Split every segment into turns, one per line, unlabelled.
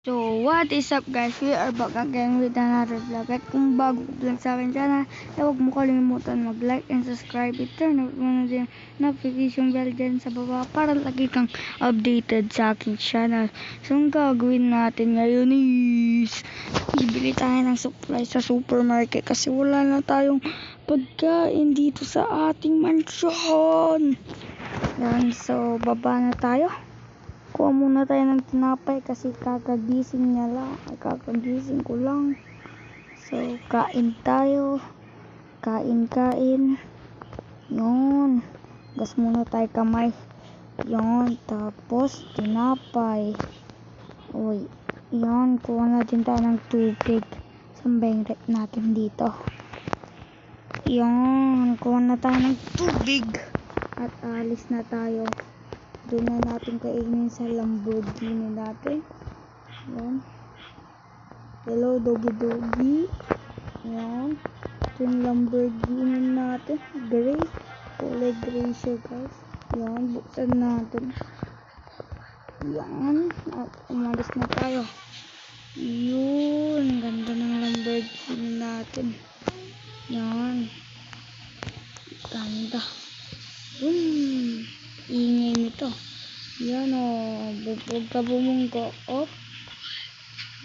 So, what is up guys? We are back again with another vlog. At kung bago lang sa akin channel, eh, huwag mo kalimutan mag-like and subscribe. At turn on mo na din notification bell dyan sa baba para lagi kang updated sa aking channel. So, ang gagawin natin ngayon is bibili tayo ng supply sa supermarket kasi wala na tayong pagkain dito sa ating mansyon. Yan, so baba na tayo. Kuha muna tayo ng tinapay kasi kakagising niya lang. Kakagising ko lang. So, kain tayo. Kain, kain. Yun. Gas muna tayo kamay. Yun. Tapos, tinapay. Uy. Yun. Kuha natin tayo ng tubig. Rep natin dito? Yun. Kuha na tayo ng tubig. At alis na tayo. Doon na natin kainin sa Lamborghini natin. Yan. Hello, doggy doggy. Yan. Ito yung Lamborghini natin. Gray. Kulay gray siya guys. Yan. Buksan natin. Yan. At umalis na tayo. Yun. Ganda ng Lamborghini natin. Yan. Ganda. Hmm. Nito. Yan o. Bubog ka bumunggo. Op.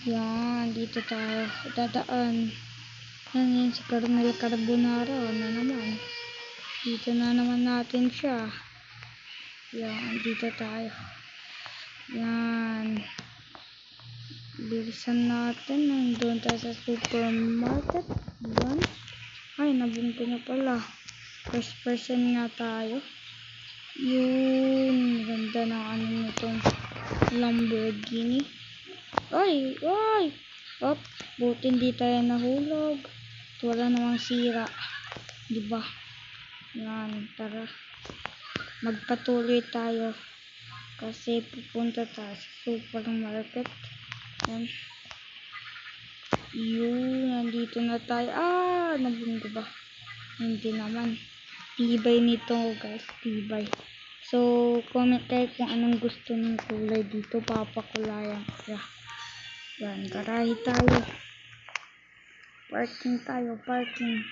Yan. Dito tayo. Dadaan. Yan yan si Colonel Carbonara. Ano naman. Dito na naman natin siya. Yan. Dito tayo. Yan. Bilisan natin. Nandun tayo sa supermarket. Yan. Ay, nabungko na pala. First person nga tayo. Yun. Ganda ng ano nitong Lamborghini. Ay! Ay! Op! Buti hindi tayo nahulog. At Wala namang sira. Diba? Yan. Tara. Magpatuloy tayo. Kasi pupunta tayo sa supermarket. Yan. Yun. Nandito na tayo. Ah! Nabunggo ba? Hindi naman. Tibay nito guys. Tibay. So, comment kayo kung anong gusto ng kulay dito. Papakulayan ko. Yan. Garahe tayo. Parking tayo. Parking.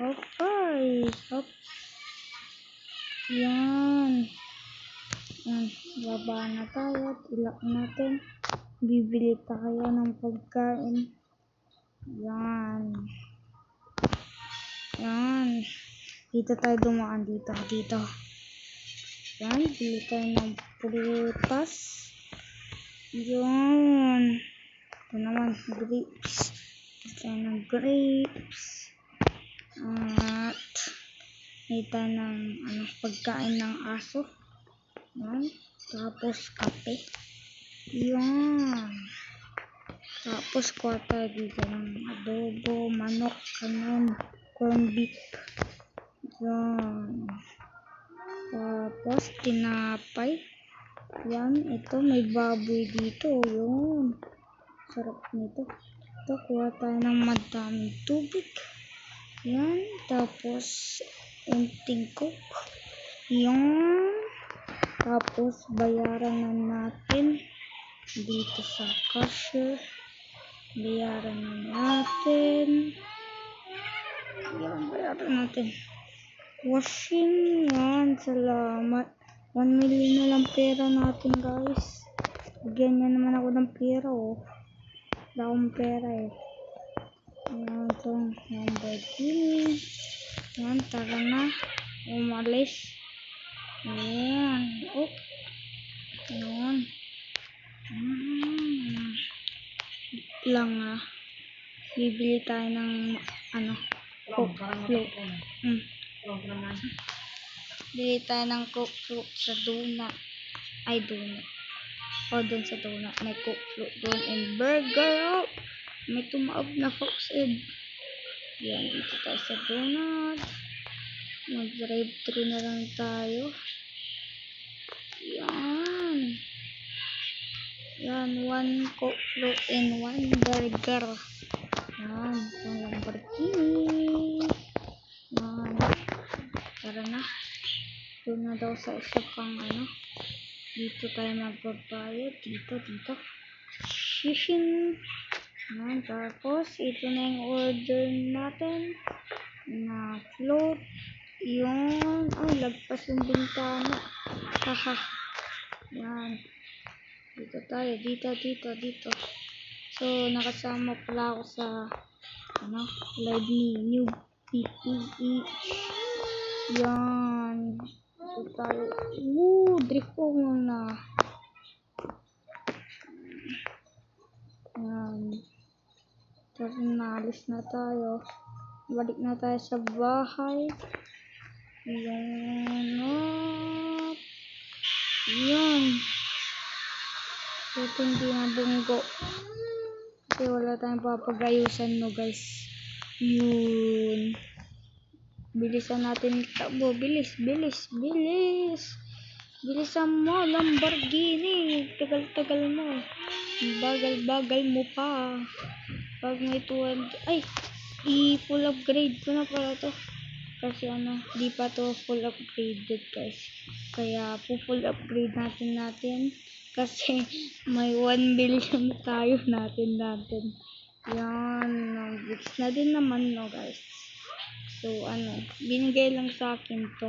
Okay. Hop. Yan. Yan. Baba na tayo. Ilak natin. Bibili tayo ng pagkain. Yan. Yan. Dito tayo dumaan dito. Dito. Yan. Bili tayo ng prutas. Yan. Ito naman. Grapes. Bili tayo ng grapes. At may tayo ng ano, pagkain ng aso. Yan. Tapos kape. Yan. Tapos kuha tayo dito ng adobo, manok, kanon, corn beef. Yan. Tapos tinapay. Yan. Ito may baboy dito. Yun. Sarap nito. Ito kuha tayo ng madaming tubig. Yan. Tapos unting coke. Yan. Tapos bayaran na natin dito sa cashier. Bayaran na natin. Yan, bayaran natin. Washing. Yan, salamat. 1 million na lang pera natin guys. Niya naman ako ng pera oh. Wala akong pera eh. Yan, itong Lamborghini. Yan, tara na. Umalis. Yan. Oh. Yan. Mm. Lang ah. Bibili tayo ng ano, Coke float. Mm. Bili tayo ng Coke float sa donut. Ay, donut. O, dun sa donut. May Coke float doon and burger. May tumaob na Fox egg. Yan, dito tayo sa donut. Mag-drive-thru na lang tayo. Yan. Yan, one Coke float and one burger. Yan, yung Lamborghini. Tara na. Doon na daw sa isa pang ano. Dito tayo magbabayad. Dito, dito. Shishin. Yan, tapos, ito na yung order natin na float. Yung, ay, lagpas yung bintana. Haha. Yan. Dito tayo, dito, dito, dito. So, nakasama pala ako sa, ano, live ni New PPE. Yan. Dito tayo. Woo, drift ko muna. Yan. Tapos naalis na tayo. Balik na tayo sa bahay. Yan. Yan. Ito hindi na bunggo. Kasi wala tayong papagayusan no guys. Yun. Bilisan natin takbo. Bilis, bilis, bilis. Bilisan mo, Lamborghini. Tagal-tagal mo. Bagal-bagal mo pa. Pag may 200, ay, i-full upgrade ko na pala to. Kasi ano, di pa to full upgraded guys. Kaya full upgrade natin natin. Kasi may 1 billion tayo natin natin. Yan, nag na din naman no guys. So ano, binigay lang sa akin to.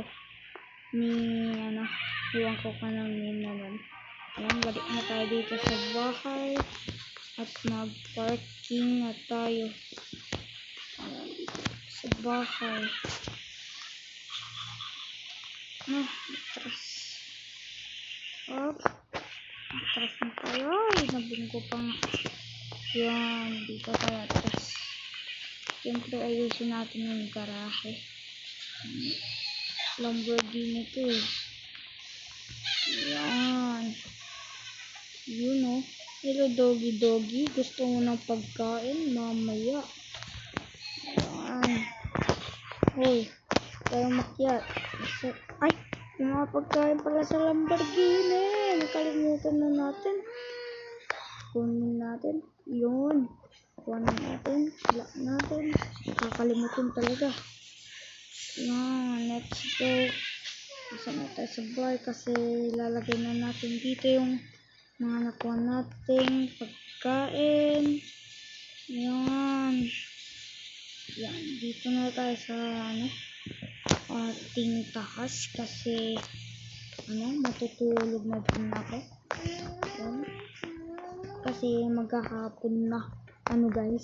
Ni ano, iwan ko ka ng name naman. Ayan, balik na tayo dito sa bahay. At mag-parking na tayo. Sa bahay. Ah, atras. Up. Atras na tayo. Ay, nabungko pa nga. Yan, dito tayo atras. Siyempre, ayusin natin yung garahe. Lamborghini to eh. Yan. Yun oh. Hello doggy doggy. Gusto mo ng pagkain? Mamaya. Yan. Hoy. Tayo makyat. Ay! Yung mga pagkain pala sa Lamborghini. Nakalimutan na natin. Kunin natin. Yun. Kunin natin. Lock natin. Nakakalimutan talaga. Yan. Let's go. Isa na tayo sa bahay kasi lalagay na natin dito yung mga nakuha nating pagkain. Yan. Yan. Dito na tayo sa ano ating taas kasi ano matutulog na din ako. Yan. Kasi maghahapon na. Ano guys?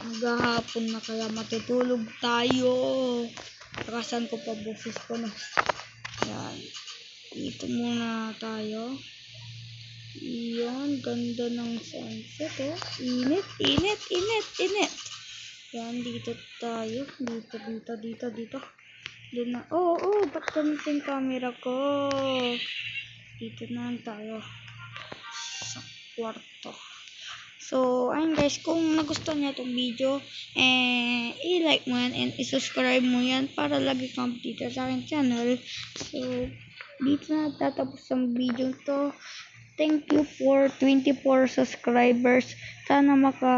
Maghahapon na kaya matutulog tayo. Takasan ko pa boses ko na. Yan. Dito muna tayo. Yan, ganda ng sunset oh. Init, init, init, init. Yan, dito tayo. Dito, dito, dito, dito. Doon na. Oh, oh, ba't ganito yung camera ko? Dito na tayo. Sa kwarto. So, ayun guys, kung nagustuhan niyo itong video, eh, i-like mo yan and i-subscribe mo yan para lagi kang dito sa aking channel. So, dito na tatapos ang video to. Thank you for 24 subscribers. Sana maka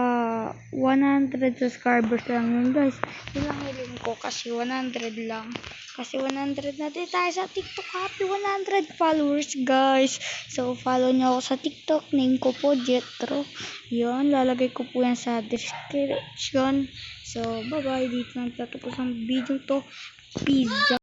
100 subscribers lang yun guys. Yun lang hiling ko kasi 100 lang. Kasi 100 na din tayo sa TikTok. Happy 100 followers guys. So follow nyo ako sa TikTok. Name ko po Jetro. Yun, lalagay ko po yan sa description. So bye bye. Dito na tatapos ang video to. Peace.